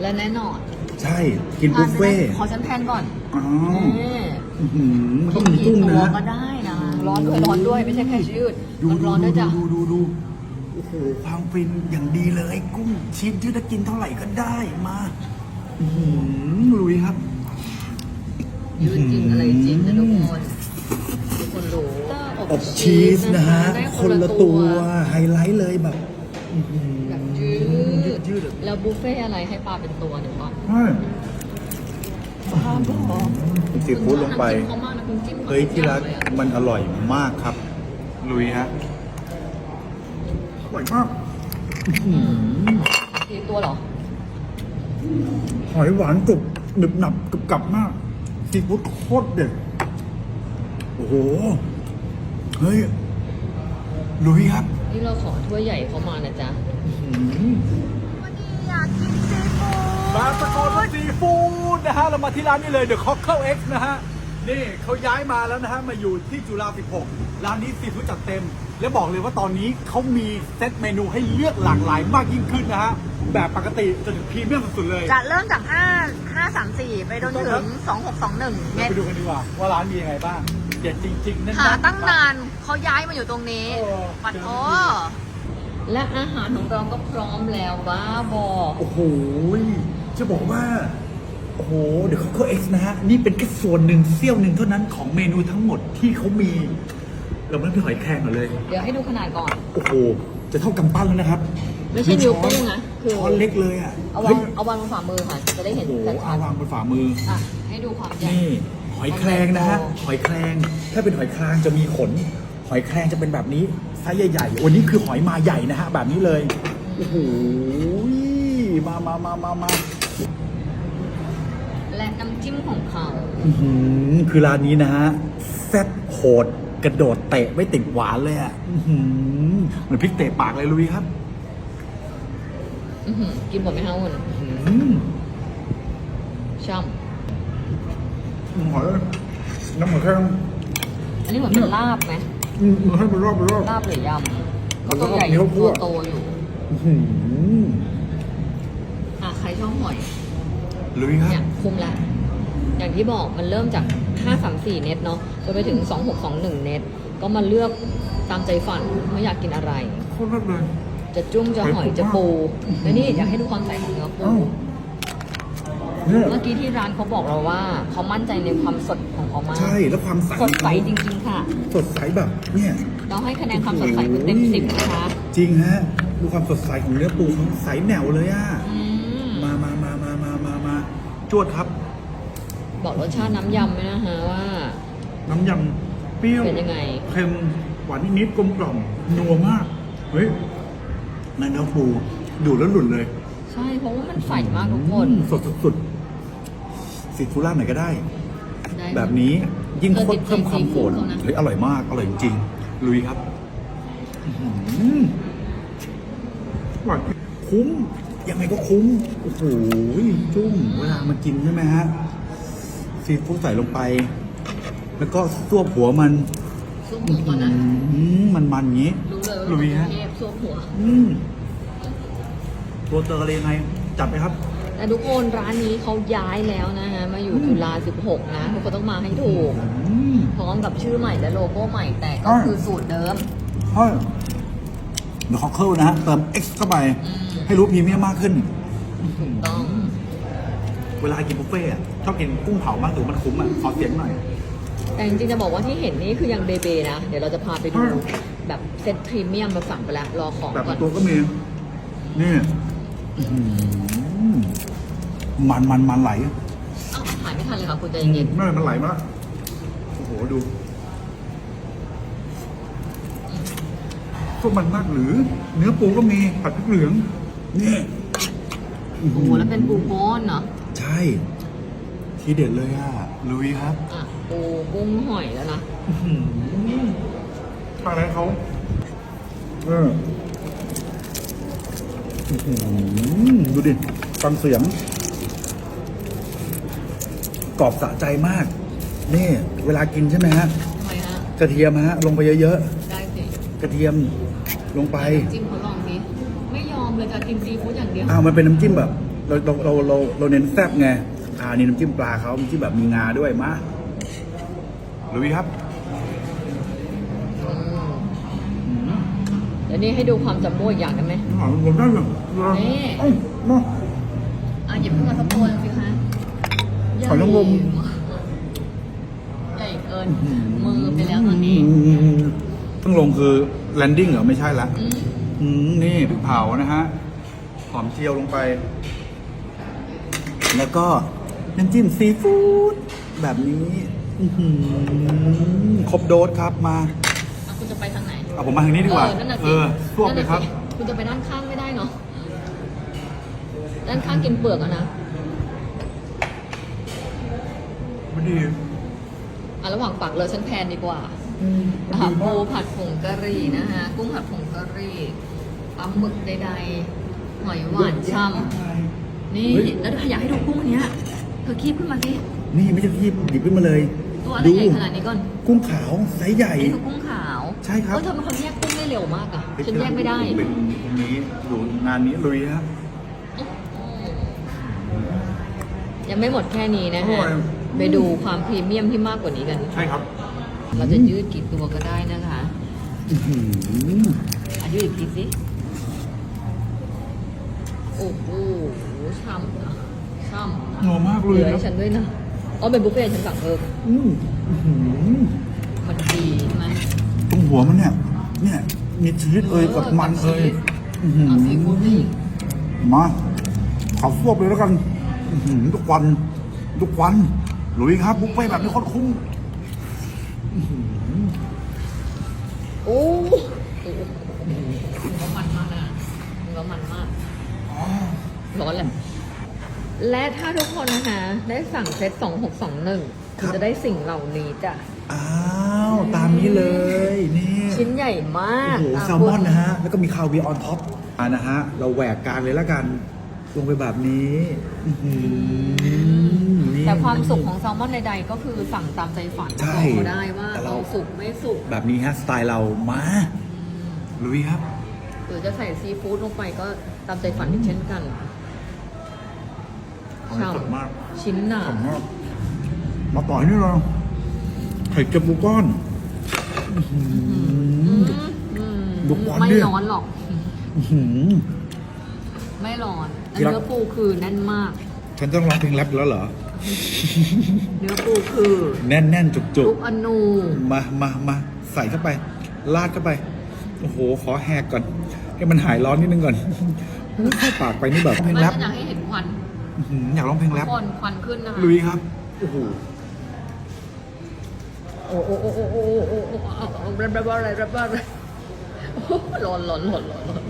และแน่นอนใช่ กินบุฟเฟ่ต์ขอฉันแทนก่อนอ๋อนี่อื้อหือต้กิองนมีกี่กุ้งตัวนะ ก็ได้นะ ร้อนด้วยร้อนด้วยไม่ใช่แค่ยืดดูมันดูร้อนด้วยจ้ะ ดูดูดูโอ้โหความฟินอย่างดีเลยกุ้งชิ้นที่จะกินเท่าไหร่ก็ได้มาอื้อหือลุยครับ ยืดจริงอะไรจริงนะทุกคนทุกคนรู้อบชีสนะฮะได้คนละตัวไฮไลท์เลยแบบอื้อหือ แบบ ยืดยืดๆอะแล้วบุฟเฟ่อะไรให้ปลาเป็นตัวเดี๋ยวก่อนใช่ข้าวบอกซีฟู้ดลงไปคุณชอบน้ำจิ้มเขามากนะคุณจิ้มขาเฮ้ยที่รักทุอย่างเลยอะมันอร่อยมากครับ ลุยฮะ อร่อยมากอื้อหือกี่ตัวเหรอ หอยหวานกรุบหนึบหนับกรึบกรับมากซีฟู้ดโคตรเด็ด โอ้โห เฮ้ย ลุยครับ นี่เราขอถ้วยใหญ่เขามานะจ๊ะ บางสะกล ซีฟู้ดนะฮะเรามาที่ร้านนี้เลย The Cockle X นะฮะ นี่เขาย้ายมาแล้วนะฮะ มาอยู่ที่จุฬา16 ร้านนี้ซีฟู้ดจัดเต็ม และบอกเลยว่าตอนนี้เขามีเซตเมนูให้เลือกหลากหลายมากยิ่งขึ้นนะฮะ แบบปกติจนถึงพรีเมียมสุดๆเลย จะเริ่มจาก 5 5 3 4 ไปจนถึง 2621เราเนี่ยไปดูกันดีกว่า ว่าร้านมียังไงบ้างเด็ดจริงๆนั่นหาตั้งนานเขาย้ายมาอยู่ตรงนี้โอ้ปัดโอ้และอาหารของเราก็พร้อมแล้วบ้าบอโอ้โห จะบอกว่า โอ้โห เดี๋ยวเขาก็เอ็กซ์นะฮะ นี่เป็นแค่ส่วนหนึ่งเสี้ยวหนึ่งเท่านั้นของเมนูทั้งหมดที่เขามี เราไม่ต้องไปหอยแครงก่อนเลย เดี๋ยวให้ดูขนาดก่อน โอ้โห จะเท่ากำปั้นแล้วนะครับไม่ใช่นิ้วโป้งนะคือช้อนเล็กเลยอะเอาวาเฮ้งยเอาวางบนฝ่ามือค่ะ จะได้เห็นโอ้โหชัเอาดวางบนฝ่ามือๆอะให้ดูความใหญ่นี่หอยแครงนะฮะหอยแครงถ้าเป็นหอยแครงจะมีขน หอยแครงจะเป็นแบบนี้ไซส์ใหญ่ๆวันนี้คือหอยมาใหญ่นะฮะแบบนี้เลยโอ้โหมามามามามา และน้ำจิ้มของเขา อื้อหือคือร้านนี้นะฮะแซ่บโหดกระโดดเตะไม่ติดหวานเลยอะอื้อหือเหมือนพริกเตะปากเลยลุยครับอื้อหือกินหมดไหมคะคุณอื้อหือช่หอยน้ำหอยแครงำอันนี้เหมือนเป็นลาบไหมอืมให้ไปรอบไปรอบ ลาบหรือยำก็ตัวใหญ่เนื้อคั่ตัววโตอยู่ อื้อหืออะใค รชอบหอยลุยครับเนี่ยคุ้มละ อย่างที่บอกมันเริ่มจาก 534 เน็ตเนาะจนไปถึง 2621 เน็ต ก็มาเลือกตามใจฝันว่าอยากกินอะไร โคตรเลิศเลย จะจุ้มจะหอยหอยจะปูปูมากแล้วนี่อยากให้ดูความใสของเนื้อปู อ้าวเนี่ยเมื่อกี้ที่ร้านเขาบอกเราว่าเขามั่นใจในความสดของเขามากใช่แล้วความใสสดใสจริงๆค่ะ สดใสแบบเนี่ย เราให้คะแนนความสดใสเป็นเต็มสิบนะคะ จริงฮะ ดูความสดใสของเนื้อปูเขาใสแหนวเลยอะ อื วดครับ บอกรสชาติน้ำยำไหมนะฮะว่า น้ำยำเปรี้ยวเป็นยังไง เค็มหวานนิดๆกลมกล่อมนัวมาก เฮ้ยในเนื้อปูดูดแล้วหลุดเลย ใช่ เพราะว่ามันใสมากทุกคน สดสุดๆซีฟู้ดร้านไหนก็ได้ได้ แบบนี้ยิ่งเออโคตรติดใจเพิ่มความโฝนซีฟู้ดเขานะเฮ้ยอร่อยมาก อร่อยจริงๆลุยครับอื้อหืออร่อยคุ้ม ยังไงก็คุ้ม โอ้โหจุ้มเวลามากินใช่ไหมฮะ ซีฟู้ดใส่ลงไป แล้วก็ซวบหัวมันซุปหัวก่อนนะอืมมันมันๆอย่างนี้ รู้เลยลุว่ายฮะ เทพซุปหัว อืมตัวเตอร์อะไรยังไง จัดไปครับ แต่ทุกคนร้านนี้เขาย้ายแล้วนะฮะ มาอยู่จุฬา16 นะทุกคนต้องมาให้ถูก อืม พร้อมกับชื่อใหม่และโลโก้ใหม่แต่ก็อ่า คือสูตรเดิมเฮ้ยเดี๋ยวคอเคิลนะฮะเติม X เข้าไป ให้รู้พรีเมียมมากขึ้น ต้องเวลากินบุฟเฟ่ต์อะชอบกินกุ้งเผามากถือมันคุ้มอะขอเสียงหน่อย แต่จริงๆจะบอกว่าที่เห็นนี่คือยังเบเบนะ เดี๋ยวเราจะพาไปดูอ่าแบบเซตพรีเมียมมาสั่งไปแล้วรอของแบบก่อนตัวก็มี นี่อื้อหือมันมันมันไหลอ้าวถ่ายไม่ทันเลยค่ะคุณใจอืมเย็นไม่มันไหลมากโอ้โหดูพวกมันมากหรือ เนื้อปูก็มีผัดพริกเหลือง นี่ๆโอ้โหแล้วเป็นปูโป้นเนาะใช่ ทีเด็ดเลยอะ ลุยครับ อะปูกุ้งหอยแล้วนะทางไหนเขาเอออื้อหือดูดิฟังเสียงกรอบสะใจมาก นี่ เวลากินใช่ไหมฮะ ทำไมฮะ กระเทียมฮะ ลงไปเยอะได้สิๆ กระเทียมลงไป จิ้มเขาล องดิไม่ยอมเลยจะกินซีฟู้ดอย่างเดียวอ้าวมันเป็นน้ำจิ้มแบบ เราเราเราเราเราเน้นแซ่บไงอ่านี่น้ำจิ้มปลาเขาน้ำจิ้มแบบมีงาด้วยมาลุยครับอืมเดี๋ยวนี้ให้ดูความจัมโบ้อีกอย่างได้ไหมหอมผมได้เลยนี่เอ้ยมาอะหยิบขึ้นมาสักตัวหนึงสิคะขอนางรมใหญ่เกิน มือไปแล้วตอนนี้ต้องลงคือแลนดิ้งเหรอ ไม่ใช่ละอืมอืมนี่พริกเผานะฮะ หอมเจียวลงไป แล้วก็น้ำจิ้มซีฟู้ดแบบนี้อื้อหือครบโดสครับมา อะคุณจะไปทางไหนเอาผมมาทางนี้ดีกว่า เออนั่นน่ะเอสิอพวกเลยครับ นั่นน่ะสิคุณจะไปด้านข้างไม่ได้เนาะด้านข้างกินเปลือกอะนะไม่ดีอะระหว่างปักเลยฉันแพนดีกว่าอืมอะดีปูมากผัดผงกะหรี่นะฮะกุ้งผัดผงกะหรี่ปลาหมึกใดๆ หอยหวานช่ำนี่เฮ้ยแล้วอยากให้ดูกุ้งอันเนี้ยเธอคีบขึ้นมาสินี่ไม่ใช่ที่หยิบขึ้นมาเลยตัวอะไรใหญ่ขนาดนี้ก่อนกุ้งขาวไซส์ใหญ่นี่คือกุ้งขาวใช่ครับเออเธอเป็นคนแยกกุ้งได้เร็วมากอะฉันแยกไม่ได้เป็นตรงนี้อยู่งานนี้ลุยฮะยังไม่หมดแค่นี้นะอร่ฮะอยไปดูความพรีเมียมที่มากกว่านี้กัน ใช่ครับ เราจะยืดกี่ตัวก็ได้นะคะอื้อหืออายุอีกทีสิ โอ้โหช่ำนะช่ำนัวมากเหเลยลือคให้รับฉันด้วยนะอ๋อเป็นบุฟเฟ่ต์ฉันสั่งเพิ่มอืมอื้อหือมันดีใช่ไหม ตรงหัวมันเนี่ย เนี่ยมีชีสเอ่ยกับมันเอ่ยอื้อหือเอาซีฟู้ดนี่ มาขอฟวบเลยแล้วกันอื้อหือทุกวันทุกวันลุยครับบุฟเฟ่ต์แบบนี้โคตรคุ้ม โอ้โหมันก็มันมากนะมันก็มันมาก ร้อนเลยและถ้าทุกคนนะคะ ได้สั่งเซต 2621 คุณจะได้สิ่งเหล่านี้จ้ะ อ้าว ตามนี้เลยนี่ชิ้นใหญ่มากโอ้โหอะแซลมอนนะฮะ แล้วก็มีคาเวียร์ออนท็อปอ่านะฮะ เราแหวกกลางเลยแล้วกัน ลงไปแบบนี้อื้อหือนี่แต่ความสุขของแซลมอนใดๆ ก็คือสั่งตามใจฝันใช่บอกเขาได้ว่าแต่เราเราสุกไม่สุกแบบนี้ฮะ สไตล์เรามาลุยครับ หรือจะใส่ซีฟู้ดลงไปก็ตามใจฝันอีกเช่นกันสดมากชิ้นหนาสดมากมาต่อยนี่เราไข่เจียวปูก้อน อื้อหืออืมดูควันไม่ดิร้อนหรอก อื้อหือ ไม่ร้อนที่รักเนื้อปูคือแน่นมาก ฉันต้องร้องเพลงแรปอยู่แล้วเหรอ เนื้อปูคือแน่นแน่นๆจุกจุทุกกอนู มามามาใส่เข้าไปลาดเข้าไป โอ้โห ขอแหกก่อน ให้มันหายร้อนนิดนึงก่อนเข้าปากไปนี่แบบเพลงแรปอยากให้เห็นควันอยากร้องเพลงแรปควันควันขึ้นนะคะลุยครับโอ้โหโอ้โอ้โอ้โอ้โอ้โอ้โอ้เอแรปแรปอะไรแรปอะไรร้อนร้อนร้อนร้อน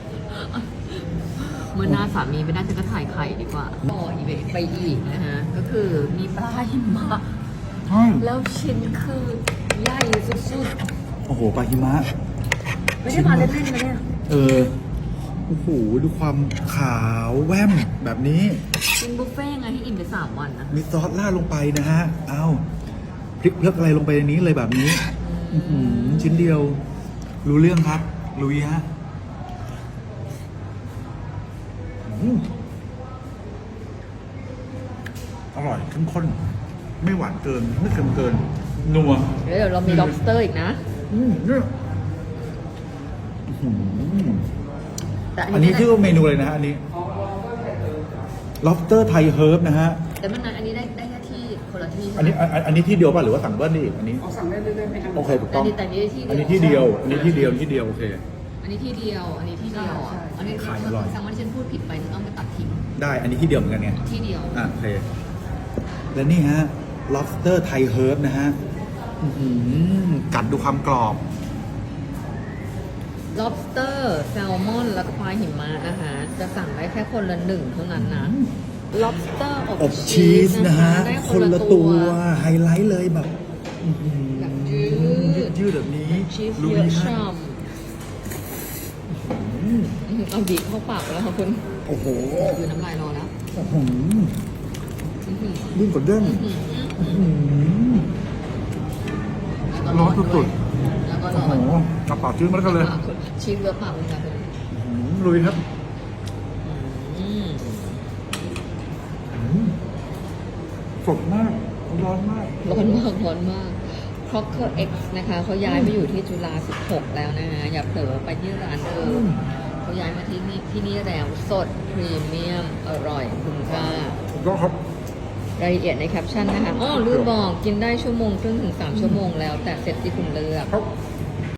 เมื่อหน้าสามีไม่ได้ฉัก็ถ่ายไข่ดีกว่าต่ออีเวไปอีกนะฮะก็คือมีปลาหิมะใช่แล้วชิ้นคือใหญ่สุดโอ้โหปลาหิมะไม่ใช่มาเล่นๆนะเนี่ย เออ โอ้โห ดูความขาวแว่มแบบนี้ กินบุฟเฟ่ต์ไงให้อิ่มไปสามวันนะมีซอสราดลงไปนะฮะ เอาพริกเพลิกอะไรลงไปในนี้เลยแบบนี้ อื้อหือชิ้นเดียว รู้เรื่องครับ ลุยฮะอืมอร่อยเข้มข้น ไม่หวานเกิน ไม่เค็มเกิน นัว แล้วเดี๋ยวเรามี lobster อีกนะ อืมเนี่ยอื้อหือ แต่อันนี้ชื่อว่าเมนูเลยนะฮะอันนี้ lobster Thai herb นะฮะ แต่มันอันนี้ได้ได้แค่ที่คนละที่อันนี้อันอันนี้ที่เดียวป่ะหรือว่าสั่งเบิ้ลได้อีกอันนี้สั่งได้เรื่อยๆโอเคถูกแต่ต้องนี่แต่นี่ที่อันนี้ที่เดียว อันนี้ที่เดียวที่เดียวโอเค อันนี้ที่เดียว อันนี้ที่เดียวอะอันนี้ขายอร่อยแซลมอนที่ฉันพูดผิดไปจะต้องไปตัดทิ้งได้ อันนี้ที่เดียวเหมือนกันไง ที่เดียว อะโอเค และนี่ฮะ lobster Thai herb นะฮะอื้อหือกัดดูความกรอบ lobster แซลมอน แล้วก็ปลาหิมะนะคะ จะสั่งได้แค่คนละหนึ่งเท่านั้นนะ lobster ออบบชีชีสสนะนะคะฮะ ได้คนละตัวไฮไลท์เลยแบบอื้อหือแบบยืดยืดๆแบบนี้ชีสลุเยอะฮะช่ำอืมเอาบีบเข้าปากแล้วค่ะคุณโอ้โหคือน้ำลายรอแล้วอื้อหืออื้อหือดิ้นกว่าเด้งอื้อหืออื้อหือแล้วก็ร้อนสุดแล้ วก็โอ้ร้อโหนกระเป๋าชื้นมาแล้วกันเลยชีสเยอะปากเลยค่ะคุณอื้อหือลุยครับอืมสดมากร้อนมาก ร้อนมากร้อนมาก Crocker X นะคะเขาย้ายมาอยู่ที่จุฬา16 แล้วนะคะอย่าเผลอไปที่ร้านเดิมเขาย้ายมาที่นี่ที่นี่แล้วสดพรีเมียมอร่อยคุณค่าถูกต้องครับ รายละเอียดในแคปชั่นนะคะอ๋อลืมบอกกินได้ชั่วโมงครึ่งถึง 3 ชั่วโมงแล้วแต่เสร็จที่คุณเลือก ครับ